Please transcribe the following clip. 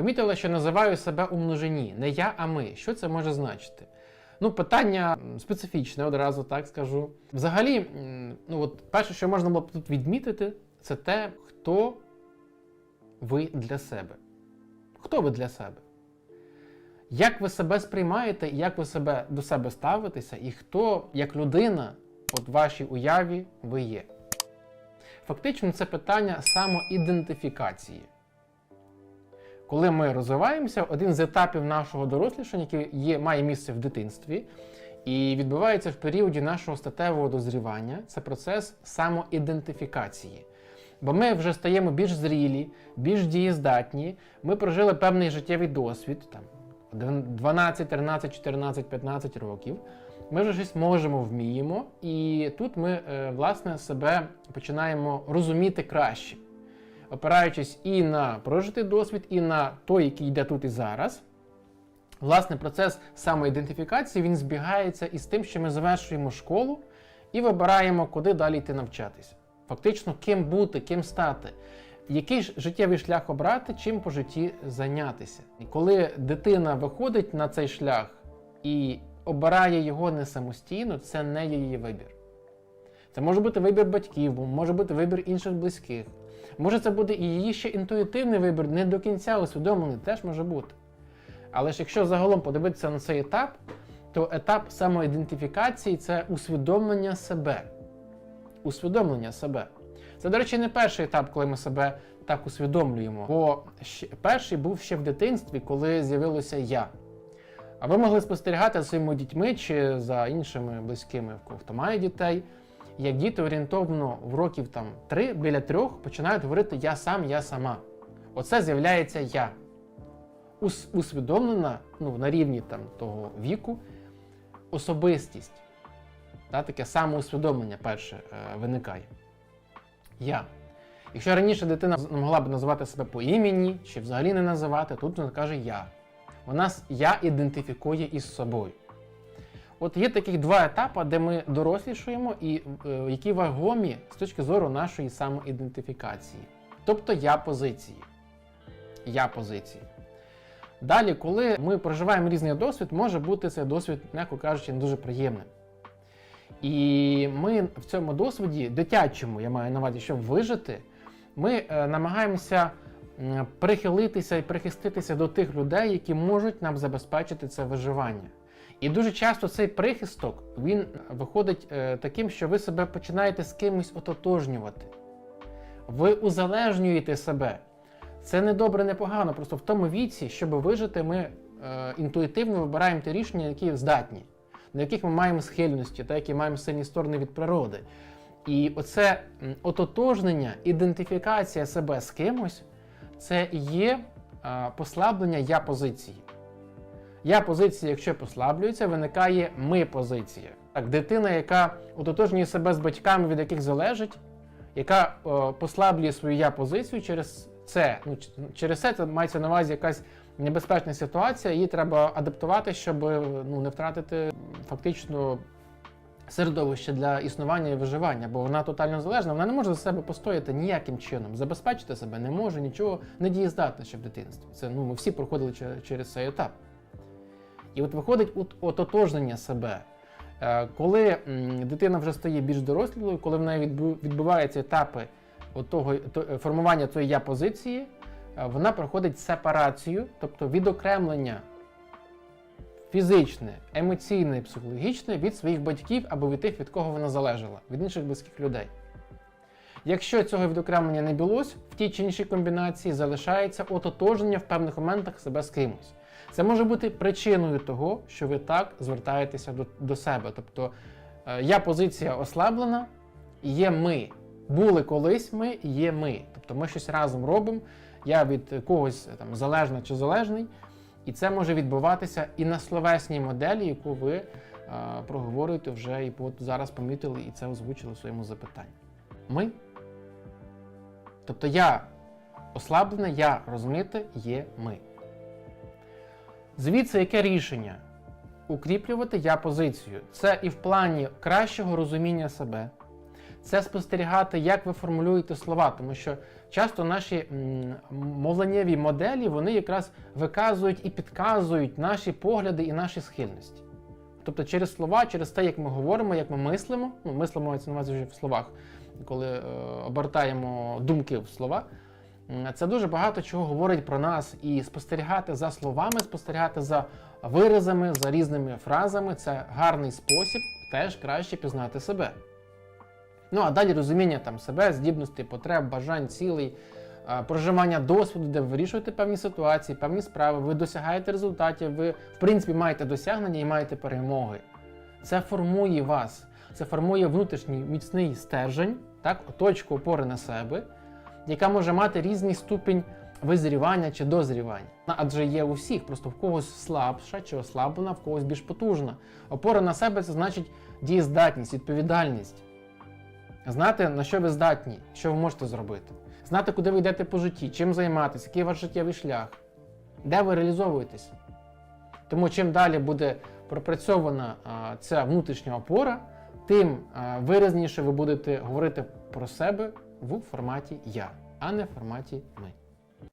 Помітила, що називаю себе у множині. Не я, а ми. Що це може значити? Ну, питання специфічне, одразу так скажу. Взагалі, ну от перше, що можна було б тут відмітити, це те, хто ви для себе. Хто ви для себе? Як ви себе сприймаєте, як ви себе до себе ставитеся, і хто, як людина, от вашій уяві ви є. Фактично, це питання самоідентифікації. Коли ми розвиваємося, один з етапів нашого дорослішання, який є, має місце в дитинстві, і відбувається в періоді нашого статевого дозрівання, це процес самоідентифікації. Бо ми вже стаємо більш зрілі, більш дієздатні, ми прожили певний життєвий досвід, там 12, 13, 14, 15 років. Ми вже щось можемо, вміємо, і тут ми е, власне себе починаємо розуміти краще, опираючись і на прожитий досвід, і на той, який йде тут і зараз. Власне, процес самоідентифікації він збігається із тим, що ми завершуємо школу і вибираємо, куди далі йти навчатися. Фактично, ким бути, ким стати, який ж життєвий шлях обрати, чим по житті зайнятися. І коли дитина виходить на цей шлях і обирає його не самостійно, це не її вибір. Це може бути вибір батьків, може бути вибір інших близьких. Може, це буде і її ще інтуїтивний вибір, не до кінця усвідомлений, теж може бути. Але ж якщо загалом подивитися на цей етап, то етап самоідентифікації це усвідомлення себе. Усвідомлення себе. Це, до речі, не перший етап, коли ми себе так усвідомлюємо. Бо перший був ще в дитинстві, коли з'явилося я. А ви могли спостерігати за своїми дітьми чи за іншими близькими, хто має дітей, як діти орієнтовно в років там 3 біля трьох починають говорити я сам, я сама. Оце з'являється я. Ус- усвідомлена ну, на рівні там, того віку особистість. Та, таке самоусвідомлення перше е, виникає. Я. Якщо раніше дитина могла б називати себе по імені чи взагалі не називати, тут вона каже я. Вона я ідентифікує із собою. От є таких два етапи, де ми дорослішуємо і е, які вагомі з точки зору нашої самоідентифікації. Тобто я позиції. Я позиції. Далі, коли ми проживаємо різний досвід, може бути цей досвід, м'яко кажучи, не дуже приємним. І ми в цьому досвіді, дитячому, я маю на увазі, щоб вижити, ми е, намагаємося прихилитися і прихиститися до тих людей, які можуть нам забезпечити це виживання. І дуже часто цей прихисток він виходить е, таким, що ви себе починаєте з кимось ототожнювати. Ви узалежнюєте себе. Це не добре, не погано. Просто в тому віці, щоб вижити, ми е, інтуїтивно вибираємо ті рішення, які здатні, на яких ми маємо схильності, та які маємо сильні сторони від природи. І оце ототожнення, ідентифікація себе з кимось, це є е, послаблення я позиції. Я позиція, якщо послаблюється, виникає ми позиція. Так, дитина, яка ототожнює себе з батьками, від яких залежить, яка е, послаблює свою я позицію через це. Ну, через це це мається на увазі якась небезпечна ситуація, її треба адаптувати, щоб е, ну, не втратити фактично середовище для існування і виживання, бо вона тотально залежна, вона не може за себе постояти ніяким чином, забезпечити себе не може, нічого не дієздатне ще в дитинстві. Це ну, ми всі проходили через цей етап. І от виходить от, ототожнення себе. Е, Коли дитина вже стає більш дорослою, коли в неї відбуваються етапи того, то- е, формування цієї я позиції, е, вона проходить сепарацію, тобто відокремлення фізичне, емоційне і психологічне від своїх батьків або від тих, від кого вона залежала, від інших близьких людей. Якщо цього відокремлення не булось, в тій чи іншій комбінації залишається ототожнення в певних моментах себе з кимось. Це може бути причиною того, що ви так звертаєтеся до, до себе. Тобто е, я позиція ослаблена, є ми. Були колись ми, є ми. Тобто ми щось разом робимо. Я від когось там залежна чи залежний. І це може відбуватися і на словесній моделі, яку ви е, проговорюєте вже і от зараз помітили, і це озвучили в своєму запитанні. Ми. Тобто я ослаблене, я розмите, є ми. Звідси яке рішення? Укріплювати я позицію. Це і в плані кращого розуміння себе, це спостерігати, як ви формулюєте слова, тому що часто наші мовленнєві моделі вони якраз виказують і підказують наші погляди і наші схильності. Тобто через слова, через те, як ми говоримо, як ми мислимо, ну, мислимо мається на увазі вже в словах, коли е, обертаємо думки в слова. Це дуже багато чого говорить про нас, і спостерігати за словами, спостерігати за виразами, за різними фразами це гарний спосіб теж краще пізнати себе. Ну а далі розуміння там себе, здібностей, потреб, бажань, цілей, проживання досвіду, де ви вирішуєте певні ситуації, певні справи, ви досягаєте результатів, ви в принципі маєте досягнення і маєте перемоги. Це формує вас, це формує внутрішній міцний стержень, так, точку опори на себе, яка може мати різний ступінь визрівання чи дозрівання. Адже є у всіх, просто в когось слабша чи ослаблена, в когось більш потужна. Опора на себе це значить дієздатність, відповідальність. Знати, на що ви здатні, що ви можете зробити. Знати, куди ви йдете по житті, чим займатися, який ваш життєвий шлях, де ви реалізовуєтесь. Тому чим далі буде пропрацьована а, ця внутрішня опора, тим а, виразніше ви будете говорити про себе в форматі я, а не в форматі ми.